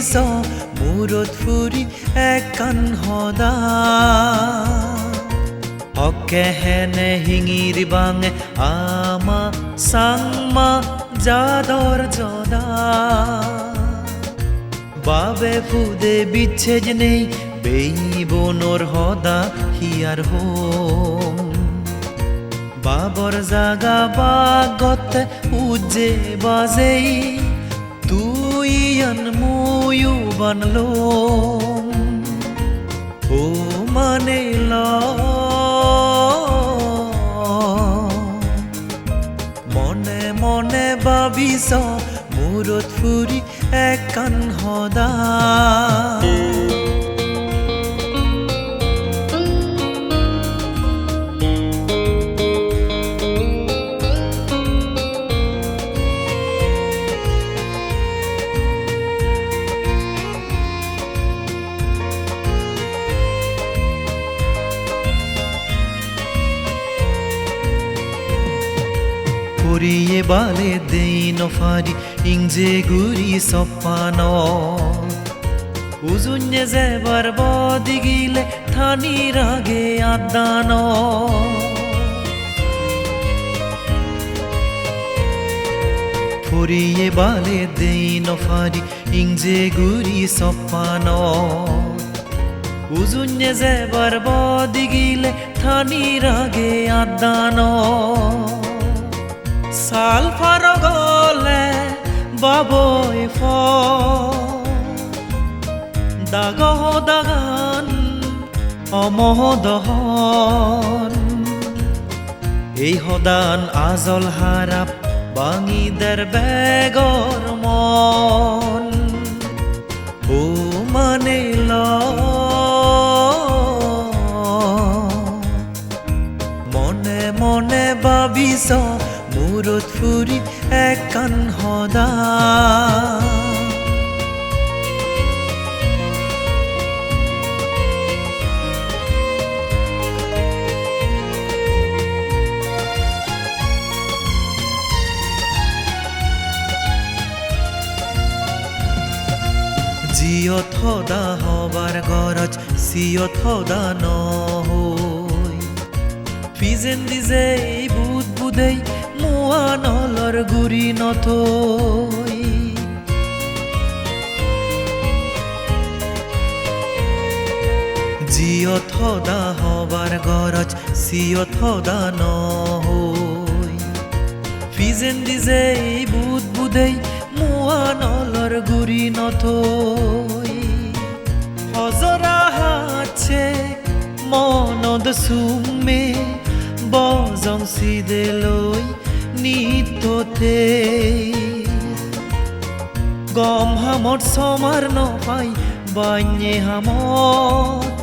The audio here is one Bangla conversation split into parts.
ভাবিছ মূৰত ফুৰি একান সদা অকেহেনে হিঙির বাঙে আমা সাংমা যাদর জদা। বাবে ফুদে বিচ্ছেদ নেই বেই বনোর হদা হিয়ার হোম। বাবর জাগা বাগত উজে বাজেই তুই আন মুয়ু বানলো ও মনে ল মনে মনে ভাবিছ মূৰত ফুৰি একান সদা পুরিয়ে বালে দেই নফারি, ইংজে গুরি সপ্পান। উজুঞ্জে যেবার বদি গিলে থানি রাগে আদান। ফুরিয়ে বালে দেই নফারি, ইংজে গুরি সপ্পান। উজুঞ্জে যেবার বদি গিলে থানি রাগে আদান। সাল ফারগলে বাবই ফ। দাগহ দাগান এই সদান আজল হারাপ, বাঙি দের বেগর মন। ও মানে ল। মনে মনে ভাবিছ মূৰত ফুৰি একান সদা জিয়ত সদা হবাৰ গৰজ চিয়ত সদা নহৈ ফিজেন দিজে বুধ বুধেই নলৰ গুৰি নথৈ জিয়ত সদা হবাৰ গৰজ চিয়ত সদা নহৈ ফিজেন দিজে বুধ বুধেই মোৱা নলৰ গুৰি নথৈ হজৰা হাছে মনদ চুমে বজং চিদেলৈ নিততে গম হামত সমার নপাই বান্যে হামত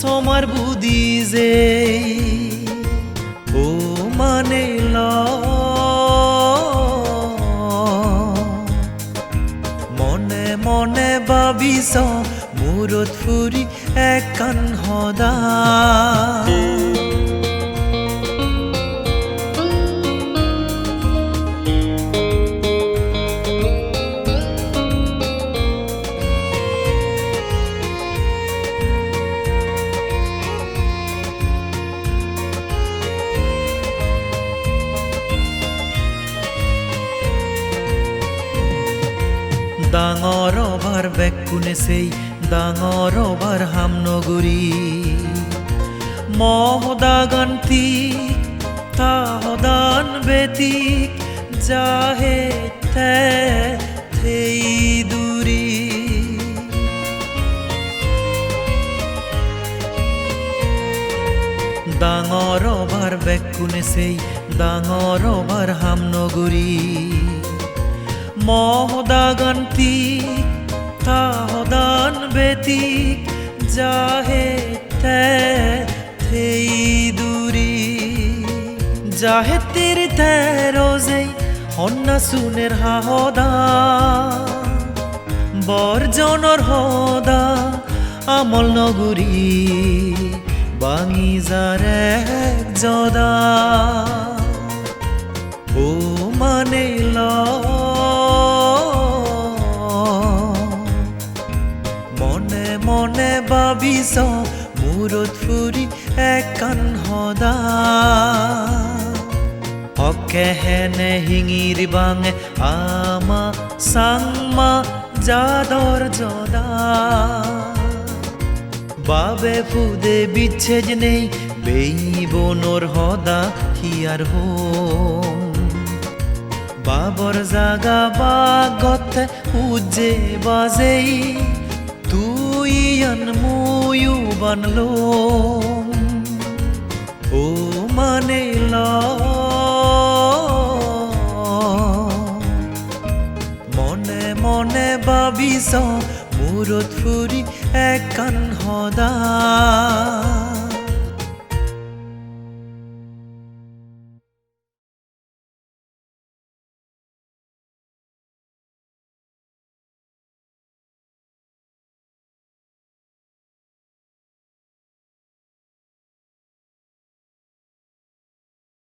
সমার বুদি যে। ও মানে ল। মনে মনে ভাবিছ মূৰত ফুৰি একান সদা বেগ কোনেছেই ডাঙৰ অভাৰ হামনগৰী মহদাগান্তি তাহদান বেতিক যাহে থেই দূৰী। ডাঙৰ অভাৰ বেগ কোনেছেই ডাঙৰ অভাৰ হামনগৰী মহদাগান্তি তাহদান বেতিক যাহে তে থেই দূৰী যাহে তীর তেরোজেই হন্না সুনের হাহদা। বর্জনর হদা আমল নগরী, বাঙি যার এক জদা। মূৰত ফুৰি একান সদা অকেহেনে হিঙির বাঙে আমা সাংমা যাদর জদা। বাবে ফুদে বিচ্ছেদ নেই বেই বনোর হদা হিয়ার হোম। বাবর জাগা বাগতে উজে বাজেই তুই মুয়ু বানলো। ও মানে ল। মনে মনে ভাবিছ মূৰত ফুৰি একান সদা